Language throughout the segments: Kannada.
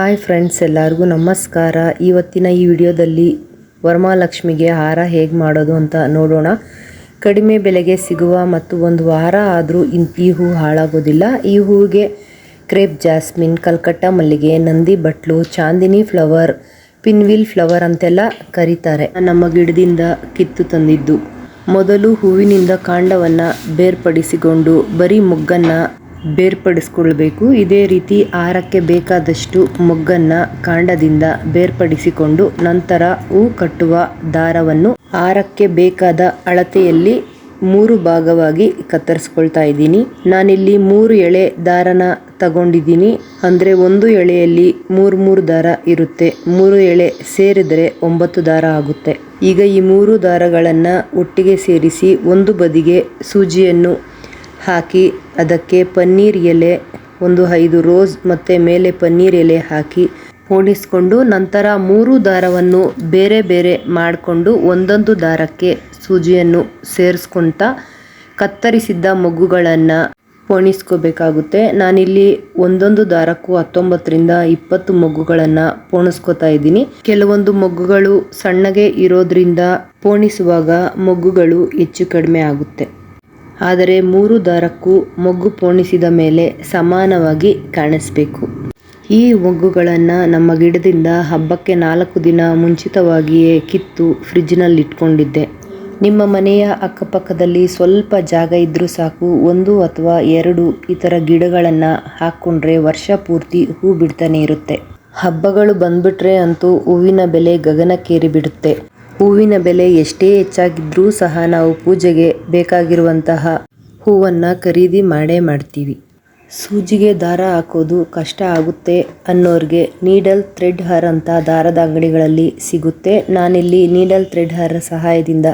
ಹಾಯ್ ಫ್ರೆಂಡ್ಸ್, ಎಲ್ಲರಿಗೂ ನಮಸ್ಕಾರ. ಇವತ್ತಿನ ಈ ವಿಡಿಯೋದಲ್ಲಿ ವರಮಹಾಲಕ್ಷ್ಮಿಗೆ ಹಾರ ಹೇಗೆ ಮಾಡೋದು ಅಂತ ನೋಡೋಣ. ಕಡಿಮೆ ಬೆಲೆಗೆ ಸಿಗುವ ಮತ್ತು ಒಂದು ವಾರ ಆದರೂ ಈ ಹೂ ಹಾಳಾಗೋದಿಲ್ಲ. ಈ ಹೂವಿಗೆ ಕ್ರೇಪ್, ಜಾಸ್ಮಿನ್, ಕಲ್ಕಟ್ಟ, ಮಲ್ಲಿಗೆ, ನಂದಿ, ಬಟ್ಲು, ಚಾಂದಿನಿ ಫ್ಲವರ್, ಪಿನ್ವಿಲ್ ಫ್ಲವರ್ ಅಂತೆಲ್ಲ ಕರೀತಾರೆ. ನಮ್ಮ ಗಿಡದಿಂದ ಕಿತ್ತು ತಂದಿದ್ದು. ಮೊದಲು ಹೂವಿನಿಂದ ಕಾಂಡವನ್ನು ಬೇರ್ಪಡಿಸಿಕೊಂಡು ಬರೀ ಮೊಗ್ಗನ್ನು ಬೇರ್ಪಡಿಸ್ಕೊಳ್ಬೇಕು. ಇದೇ ರೀತಿ ಆರಕ್ಕೆ ಬೇಕಾದಷ್ಟು ಮೊಗ್ಗನ್ನು ಕಾಂಡದಿಂದ ಬೇರ್ಪಡಿಸಿಕೊಂಡು ನಂತರ ಹೂ ಕಟ್ಟುವ ದಾರವನ್ನು ಆರಕ್ಕೆ ಬೇಕಾದ ಅಳತೆಯಲ್ಲಿ ಮೂರು ಭಾಗವಾಗಿ ಕತ್ತರಿಸ್ಕೊಳ್ತಾ ಇದ್ದೀನಿ. ನಾನಿಲ್ಲಿ ಮೂರು ಎಳೆ ದಾರನ ತಗೊಂಡಿದ್ದೀನಿ. ಅಂದರೆ ಒಂದು ಎಳೆಯಲ್ಲಿ ಮೂರು ಮೂರು ದಾರ ಇರುತ್ತೆ. ಮೂರು ಎಳೆ ಸೇರಿದರೆ ಒಂಬತ್ತು ದಾರ ಆಗುತ್ತೆ. ಈಗ ಈ ಮೂರು ದಾರಗಳನ್ನು ಒಟ್ಟಿಗೆ ಸೇರಿಸಿ ಒಂದು ಬದಿಗೆ ಸೂಜಿಯನ್ನು ಹಾಕಿ ಅದಕ್ಕೆ ಪನ್ನೀರ್ ಎಲೆ, ಒಂದು ಐದು ರೋಸ್ ಮತ್ತು ಮೇಲೆ ಪನ್ನೀರ್ ಎಲೆ ಹಾಕಿ ಪೋಣಿಸ್ಕೊಂಡು ನಂತರ ಮೂರು ದಾರವನ್ನು ಬೇರೆ ಬೇರೆ ಮಾಡಿಕೊಂಡು ಒಂದೊಂದು ದಾರಕ್ಕೆ ಸೂಜಿಯನ್ನು ಸೇರಿಸ್ಕೊಳ್ತಾ ಕತ್ತರಿಸಿದ್ದ ಮೊಗ್ಗುಗಳನ್ನು ಪೋಣಿಸ್ಕೋಬೇಕಾಗುತ್ತೆ. ನಾನಿಲ್ಲಿ ಒಂದೊಂದು ದಾರಕ್ಕೂ ಹತ್ತೊಂಬತ್ತರಿಂದ ಇಪ್ಪತ್ತು ಮೊಗ್ಗುಗಳನ್ನು ಪೋಣಿಸ್ಕೋತಾ ಇದ್ದೀನಿ. ಕೆಲವೊಂದು ಮೊಗ್ಗುಗಳು ಸಣ್ಣಗೆ ಇರೋದ್ರಿಂದ ಪೋಣಿಸುವಾಗ ಮೊಗ್ಗುಗಳು ಹೆಚ್ಚು ಕಡಿಮೆ ಆಗುತ್ತೆ. ಆದರೆ ಮೂರು ದಾರಕ್ಕೂ ಮೊಗ್ಗು ಪೋಣಿಸಿದ ಮೇಲೆ ಸಮಾನವಾಗಿ ಕಾಣಿಸ್ಬೇಕು. ಈ ಮೊಗ್ಗುಗಳನ್ನು ನಮ್ಮ ಗಿಡದಿಂದ ಹಬ್ಬಕ್ಕೆ ನಾಲ್ಕು ದಿನ ಮುಂಚಿತವಾಗಿಯೇ ಕಿತ್ತು ಫ್ರಿಜ್ನಲ್ಲಿ ಇಟ್ಕೊಂಡಿದ್ದೆ ನಿಮ್ಮ ಮನೆಯ ಅಕ್ಕಪಕ್ಕದಲ್ಲಿ ಸ್ವಲ್ಪ ಜಾಗ ಇದ್ದರೂ ಸಾಕು, ಒಂದು ಅಥವಾ ಎರಡು ಇತರ ಗಿಡಗಳನ್ನು ಹಾಕ್ಕೊಂಡ್ರೆ ವರ್ಷ ಪೂರ್ತಿ ಹೂ ಬಿಡ್ತಾನೆ ಇರುತ್ತೆ. ಹಬ್ಬಗಳು ಬಂದ್ಬಿಟ್ರೆ ಅಂತೂ ಹೂವಿನ ಬೆಲೆ ಗಗನಕ್ಕೇರಿ ಬಿಡುತ್ತೆ ಹೂವಿನ ಬೆಲೆ ಎಷ್ಟೇ ಹೆಚ್ಚಾಗಿದ್ರೂ ಸಹ ನಾವು ಪೂಜೆಗೆ ಬೇಕಾಗಿರುವಂತಹ ಹೂವನ್ನು ಖರೀದಿ ಮಾಡೇ ಮಾಡ್ತೀವಿ. ಸೂಜಿಗೆ ದಾರ ಹಾಕೋದು ಕಷ್ಟ ಆಗುತ್ತೆ ಅನ್ನೋರಿಗೆ ನೀಡಲ್ ಥ್ರೆಡ್ ಹರ್ ಅಂತ ದಾರದ ಅಂಗಡಿಗಳಲ್ಲಿ ಸಿಗುತ್ತೆ. ನಾನಿಲ್ಲಿ ನೀಡಲ್ ಥ್ರೆಡ್ ಹರ್ ಸಹಾಯದಿಂದ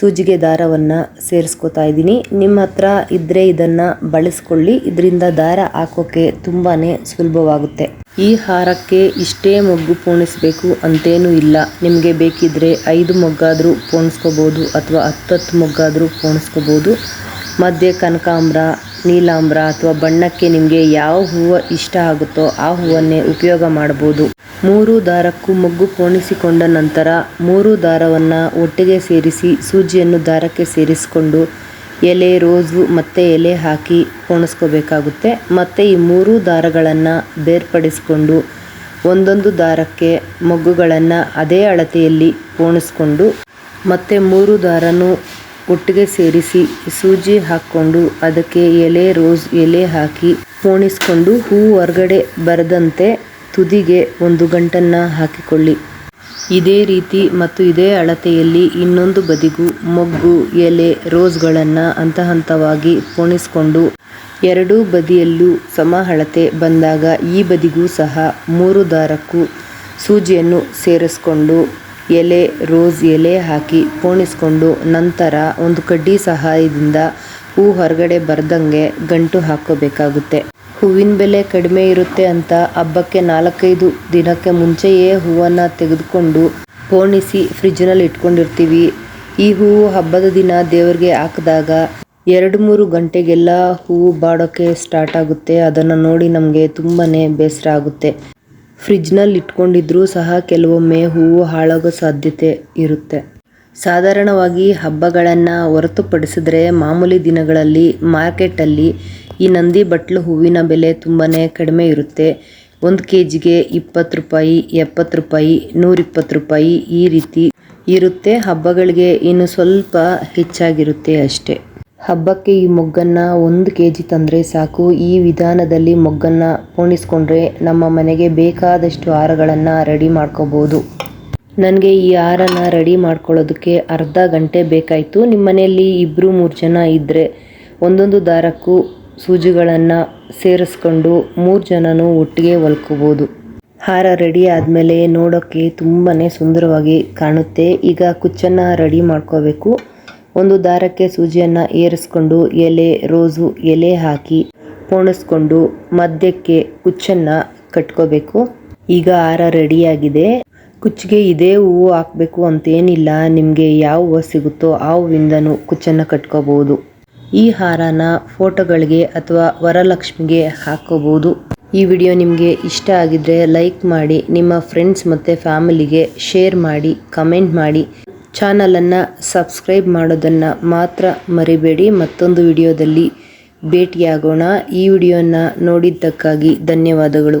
ಸೂಜಿಗೆ ದಾರವನ್ನು ಸೇರಿಸ್ಕೋತಾ ಇದ್ದೀನಿ. ನಿಮ್ಮ ಹತ್ರ ಇದ್ದರೆ ಇದನ್ನು ಬಳಸ್ಕೊಳ್ಳಿ. ಇದರಿಂದ ದಾರ ಹಾಕೋಕ್ಕೆ ತುಂಬಾ ಸುಲಭವಾಗುತ್ತೆ. ಈ ಹಾರಕ್ಕೆ ಇಷ್ಟೇ ಮೊಗ್ಗು ಪೋಣಿಸ್ಬೇಕು ಅಂತೇನೂ ಇಲ್ಲ. ನಿಮಗೆ ಬೇಕಿದ್ದರೆ ಐದು ಮೊಗ್ಗಾದರೂ ಪೋಣಿಸ್ಕೋಬೋದು ಅಥವಾ ಹತ್ತತ್ತು ಮೊಗ್ಗಾದರೂ ಪೋಣಿಸ್ಕೋಬೋದು. ಮಧ್ಯೆ ಕನಕಾಂಬ್ರ, ನೀಲಾಂಬ್ರ ಅಥವಾ ಬಣ್ಣಕ್ಕೆ ನಿಮಗೆ ಯಾವ ಹೂವು ಇಷ್ಟ ಆಗುತ್ತೋ ಆ ಹೂವನ್ನೇ ಉಪಯೋಗ ಮಾಡ್ಬೋದು. ಮೂರು ದಾರಕ್ಕೂ ಮೊಗ್ಗು ಪೋಣಿಸಿಕೊಂಡ ನಂತರ ಮೂರು ದಾರವನ್ನು ಒಟ್ಟಿಗೆ ಸೇರಿಸಿ ಸೂಜಿಯನ್ನು ದಾರಕ್ಕೆ ಸೇರಿಸಿಕೊಂಡು ಎಲೆ, ರೋಸು ಮತ್ತೆ ಎಲೆ ಹಾಕಿ ಪೋಣಿಸ್ಕೋಬೇಕಾಗುತ್ತೆ ಮತ್ತು ಈ ಮೂರು ದಾರಗಳನ್ನು ಬೇರ್ಪಡಿಸಿಕೊಂಡು ಒಂದೊಂದು ದಾರಕ್ಕೆ ಮೊಗ್ಗುಗಳನ್ನು ಅದೇ ಅಳತೆಯಲ್ಲಿ ಪೋಣಿಸ್ಕೊಂಡು ಮತ್ತು ಮೂರು ದಾರನೂ ಒಟ್ಟಿಗೆ ಸೇರಿಸಿ ಸೂಜಿ ಹಾಕ್ಕೊಂಡು ಅದಕ್ಕೆ ಎಲೆ, ರೋಸ್, ಎಲೆ ಹಾಕಿ ಪೋಣಿಸ್ಕೊಂಡು ಹೂ ಹೊರಗಡೆ ಬರದಂತೆ ತುದಿಗೆ ಒಂದು ಗಂಟನ್ನು ಹಾಕಿಕೊಳ್ಳಿ. ಇದೇ ರೀತಿ ಮತ್ತು ಇದೇ ಅಳತೆಯಲ್ಲಿ ಇನ್ನೊಂದು ಬದಿಗೂ ಮೊಗ್ಗು, ಎಲೆ, ರೋಸ್ಗಳನ್ನು ಹಂತ ಹಂತವಾಗಿ ಪೋಣಿಸ್ಕೊಂಡು ಎರಡೂ ಬದಿಯಲ್ಲೂ ಸಮ ಅಳತೆ ಬಂದಾಗ ಈ ಬದಿಗೂ ಸಹ ಮೂರು ದಾರಕ್ಕೂ ಸೂಜಿಯನ್ನು ಸೇರಿಸ್ಕೊಂಡು ಎಲೆ, ರೋಸ್ ಎಲೆ ಹಾಕಿ ಪೋಣಿಸ್ಕೊಂಡು ನಂತರ ಒಂದು ಕಡ್ಡಿ ಸಹಾಯದಿಂದ ಹೂ ಹೊರಗಡೆ ಬರ್ದಂಗೆ ಗಂಟು ಹಾಕೋಬೇಕಾಗುತ್ತೆ ಹೂವಿನ ಬೆಲೆ ಕಡಿಮೆ ಇರುತ್ತೆ ಅಂತ ಹಬ್ಬಕ್ಕೆ ನಾಲ್ಕೈದು ದಿನಕ್ಕೆ ಮುಂಚೆಯೇ ಹೂವನ್ನು ತೆಗೆದುಕೊಂಡು ಪೋಣಿಸಿ ಫ್ರಿಜ್ನಲ್ಲಿ ಇಟ್ಕೊಂಡಿರ್ತೀವಿ. ಈ ಹೂವು ಹಬ್ಬದ ದಿನ ದೇವರಿಗೆ ಹಾಕಿದಾಗ ಎರಡು ಮೂರು ಗಂಟೆಗೆಲ್ಲ ಹೂವು ಬಾಡೋಕ್ಕೆ ಸ್ಟಾರ್ಟ್ ಆಗುತ್ತೆ. ಅದನ್ನು ನೋಡಿ ನಮಗೆ ತುಂಬಾ ಬೇಸರ ಆಗುತ್ತೆ. ಫ್ರಿಜ್ನಲ್ಲಿ ಇಟ್ಕೊಂಡಿದ್ರೂ ಸಹ ಕೆಲವೊಮ್ಮೆ ಹೂವು ಹಾಳಾಗೋ ಸಾಧ್ಯತೆ ಇರುತ್ತೆ. ಸಾಧಾರಣವಾಗಿ ಹಬ್ಬಗಳನ್ನು ಹೊರತುಪಡಿಸಿದ್ರೆ ಮಾಮೂಲಿ ದಿನಗಳಲ್ಲಿ ಮಾರ್ಕೆಟಲ್ಲಿ ಈ ನಂದಿ ಬಟ್ಲು ಹೂವಿನ ಬೆಲೆ ತುಂಬಾನೇ ಕಡಿಮೆ ಇರುತ್ತೆ. ಒಂದು ಕೆ ಜಿಗೆ ಇಪ್ಪತ್ತು ರೂಪಾಯಿ, ಎಪ್ಪತ್ತು ರೂಪಾಯಿ, ನೂರಿಪ್ಪತ್ತು ರೂಪಾಯಿ ಈ ರೀತಿ ಇರುತ್ತೆ. ಹಬ್ಬಗಳಿಗೆ ಇನ್ನು ಸ್ವಲ್ಪ ಹೆಚ್ಚಾಗಿರುತ್ತೆ ಅಷ್ಟೇ. ಹಬ್ಬಕ್ಕೆ ಈ ಮೊಗ್ಗನ್ನು ಒಂದು ಕೆ ಜಿ ತಂದರೆ ಸಾಕು. ಈ ವಿಧಾನದಲ್ಲಿ ಮೊಗ್ಗನ್ನು ಪೋಣಿಸ್ಕೊಂಡ್ರೆ ನಮ್ಮ ಮನೆಗೆ ಬೇಕಾದಷ್ಟು ಹಾರಗಳನ್ನು ರೆಡಿ ಮಾಡ್ಕೋಬೋದು. ನನಗೆ ಈ ಹಾರನ ರೆಡಿ ಮಾಡ್ಕೊಳ್ಳೋದಕ್ಕೆ ಅರ್ಧ ಗಂಟೆ ಬೇಕಾಯಿತು. ನಿಮ್ಮ ಮನೆಯಲ್ಲಿ ಇಬ್ಬರು ಮೂರು ಜನ ಇದ್ದರೆ ಒಂದೊಂದು ದಾರಕ್ಕೂ ಸೂಜಿಗಳನ್ನು ಸೇರಿಸ್ಕೊಂಡು ಮೂರು ಜನನೂ ಒಟ್ಟಿಗೆ ಹೊಲ್ಕೋಬೋದು. ಹಾರ ರೆಡಿ ಆದಮೇಲೆ ನೋಡೋಕ್ಕೆ ತುಂಬಾ ಸುಂದರವಾಗಿ ಕಾಣುತ್ತೆ. ಈಗ ಕುಚ್ಚನ್ನು ರೆಡಿ ಮಾಡ್ಕೋಬೇಕು. ಒಂದು ದಾರಕ್ಕೆ ಸೂಜಿಯನ್ನು ಏರಿಸ್ಕೊಂಡು ಎಲೆ, ರೋಸು, ಎಲೆ ಹಾಕಿ ಪೋಣಿಸ್ಕೊಂಡು ಮಧ್ಯಕ್ಕೆ ಕುಚ್ಚನ್ನು ಕಟ್ಕೋಬೇಕು. ಈಗ ಹಾರ ರೆಡಿಯಾಗಿದೆ ಕುಚ್ಚಿಗೆ ಇದೇ ಹೂವು ಹಾಕಬೇಕು ಅಂತೇನಿಲ್ಲ. ನಿಮಗೆ ಯಾವ ಹೂವು ಸಿಗುತ್ತೋ ಆ ಹೂವಿಂದನೂ ಕುಚ್ಚನ್ನು ಕಟ್ಕೋಬೋದು. ಈ ಹಾರನ ಫೋಟೋಗಳಿಗೆ ಅಥವಾ ವರಲಕ್ಷ್ಮಿಗೆ ಹಾಕೋಬಹುದು ಈ ವಿಡಿಯೋ ನಿಮಗೆ ಇಷ್ಟ ಆಗಿದ್ರೆ ಲೈಕ್ ಮಾಡಿ, ನಿಮ್ಮ ಫ್ರೆಂಡ್ಸ್ ಮತ್ತು ಫ್ಯಾಮಿಲಿಗೆ ಶೇರ್ ಮಾಡಿ, ಕಮೆಂಟ್ ಮಾಡಿ. ಚಾನಲನ್ನು ಸಬ್ಸ್ಕ್ರೈಬ್ ಮಾಡೋದನ್ನು ಮಾತ್ರ ಮರಿಬೇಡಿ. ಮತ್ತೊಂದು ವಿಡಿಯೋದಲ್ಲಿ ಭೇಟಿಯಾಗೋಣ. ಈ ವಿಡಿಯೋನ ನೋಡಿದ್ದಕ್ಕಾಗಿ ಧನ್ಯವಾದಗಳು.